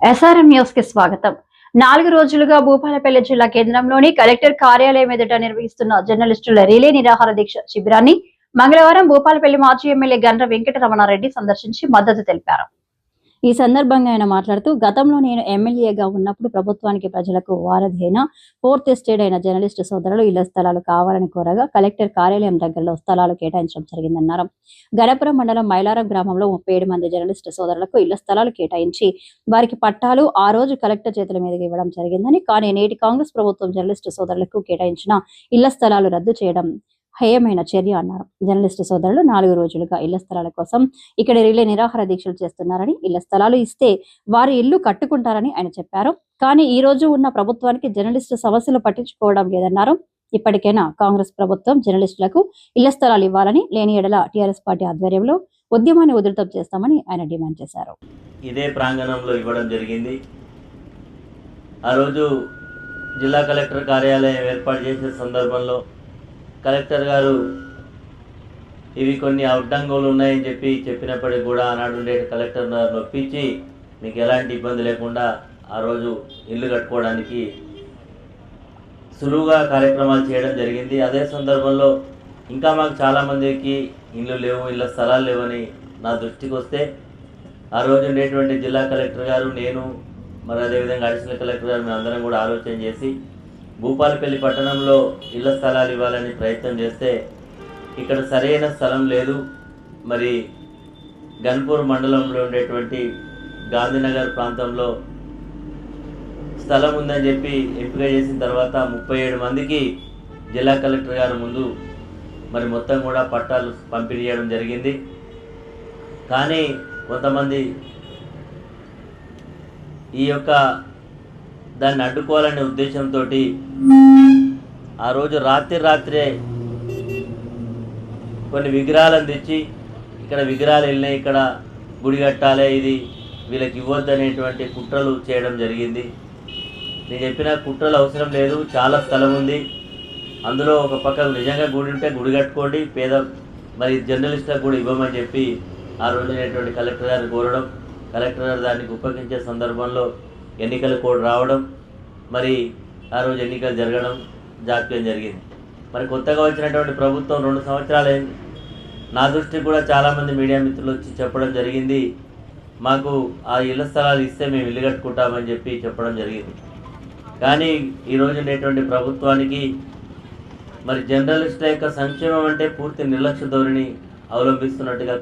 SRM న్యూస్కి స్వాగతం. నాలుగు రోజులుగా భూపాలపల్లి జిల్లా కేంద్రంలోని కలెక్టర్ కార్యాలయం ఎదుట నిర్వహిస్తున్న జర్నలిస్టుల రిలే నిరాహార దీక్ష శిబిరాన్ని మంగళవారం భూపాలపల్లి మాజీ ఎమ్మెల్యే గండ్ర వెంకటరమణారెడ్డి సందర్శించి మద్దతు తెలిపారు. ఈ సందర్భంగా ఆయన మాట్లాడుతూ గతంలో నేను ఎమ్మెల్యేగా ఉన్నప్పుడు ప్రభుత్వానికి ప్రజలకు వారధి అయిన ఫోర్త్ ఎస్టేట్ అయిన జర్నలిస్టు సోదరులు ఇళ్ళ స్థలాలు కావాలని కోరగా కలెక్టర్ కార్యాలయం దగ్గరలో స్థలాలు కేటాయించడం జరిగిందన్నారు. గణపురం మండలం మైలారం గ్రామంలో ముప్పై ఏడు మంది జర్నలిస్టు సోదరులకు ఇళ్ళ స్థలాలు కేటాయించి వారికి పట్టాలు ఆ రోజు కలెక్టర్ చేతుల మీదకి ఇవ్వడం జరిగిందని కానీ నేటి కాంగ్రెస్ ప్రభుత్వం జర్నలిస్టు సోదరులకు కేటాయించిన ఇళ్ళ స్థలాలు రద్దు చేయడం హేయమైన చర్య అన్నారు. జర్నలిస్టు సోదరులు నాలుగు రోజులుగా ఇళ్ళ స్థలాల కోసం ఇక్కడ రిలే నిరాహార దీక్షలు చేస్తున్నారని ఇళ్ళ స్థలాలు ఇస్తే వారి ఇల్లు కట్టుకుంటారని ఆయన చెప్పారు. కానీ ఈ రోజు ఉన్న ప్రభుత్వానికి జర్నలిస్టు సమస్యలు పట్టించుకోవడం లేదన్నారు. ఇప్పటికైనా కాంగ్రెస్ ప్రభుత్వం జర్నలిస్టులకు ఇళ్ళ స్థలాలు ఇవ్వాలని లేని ఎడల టీఆర్ఎస్ పార్టీ ఆధ్వర్యంలో ఉద్యమాన్ని ఉధృతం చేస్తామని ఆయన డిమాండ్ చేశారు. ఇదే ప్రాంగణంలో ఇవ్వడం జరిగింది. ఆ రోజు జిల్లా కలెక్టర్ కార్యాలయం ఏర్పాటు చేసే సందర్భంలో కలెక్టర్ గారు ఇవి కొన్ని అడ్డంకులు ఉన్నాయని చెప్పి చెప్పినప్పటికీ కూడా ఆనాడు ఉండే కలెక్టర్ గారు నొప్పించి మీకు ఎలాంటి ఇబ్బంది లేకుండా ఆ రోజు ఇల్లు కట్టుకోవడానికి సులువుగా కార్యక్రమాలు చేయడం జరిగింది. అదే సందర్భంలో ఇంకా మాకు చాలామందికి ఇల్లు లేవు ఇళ్ళ స్థలాలు లేవని నా దృష్టికి వస్తే ఆ రోజు ఉండేటువంటి జిల్లా కలెక్టర్ గారు నేను మరి అదేవిధంగా అడిషనల్ కలెక్టర్ గారు మేము అందరం కూడా ఆలోచన చేసి భూపాలపల్లి పట్టణంలో ఇళ్ళ స్థలాలు ఇవ్వాలని ప్రయత్నం చేస్తే ఇక్కడ సరైన స్థలం లేదు. మరి గన్పూర్ మండలంలో ఉండేటువంటి గాంధీనగర్ ప్రాంతంలో స్థలం ఉందని చెప్పి ఎంపిక చేసిన తర్వాత ముప్పై ఏడు మందికి జిల్లా కలెక్టర్ గారి ముందు మరి మొత్తం కూడా పట్టాలు పంపిణీ చేయడం జరిగింది. కానీ కొంతమంది ఈ యొక్క దాన్ని అడ్డుకోవాలనే ఉద్దేశంతో ఆ రోజు రాత్రి రాత్రే కొన్ని విగ్రహాలను తెచ్చి ఇక్కడ విగ్రహాలు వెళ్ళినాయి ఇక్కడ గుడి కట్టాలి ఇది వీళ్ళకి ఇవ్వద్దు అనేటువంటి కుట్రలు చేయడం జరిగింది. నేను చెప్పిన కుట్రలు అవసరం లేదు చాలా స్థలం ఉంది. అందులో ఒక పక్క నిజంగా గుడి ఉంటే గుడి కట్టుకోండి పేద మరి జర్నలిస్టులకు కూడా ఇవ్వమని చెప్పి ఆ రోజు అనేటువంటి కలెక్టర్ గారిని కోరడం. కలెక్టర్ గారు దాన్ని ఉపయోగించే సందర్భంలో ఎన్నికల కోడ్ రావడం మరి ఆ రోజు ఎన్నికలు జరగడం జాప్యం జరిగింది. మరి కొత్తగా వచ్చినటువంటి ప్రభుత్వం రెండు సంవత్సరాలు అయింది నా దృష్టికి కూడా చాలామంది మీడియా మిత్రులు వచ్చి చెప్పడం జరిగింది. మాకు ఆ ఇళ్ళ స్థలాలు ఇస్తే మేము ఇల్లు కట్టుకుంటామని చెప్పి చెప్పడం జరిగింది. కానీ ఈరోజు ఉండేటువంటి ప్రభుత్వానికి మరి జర్నలిస్టుల యొక్క సంక్షేమం అంటే పూర్తి నిర్లక్ష్య ధోరణి అవలంబిస్తున్నట్టుగా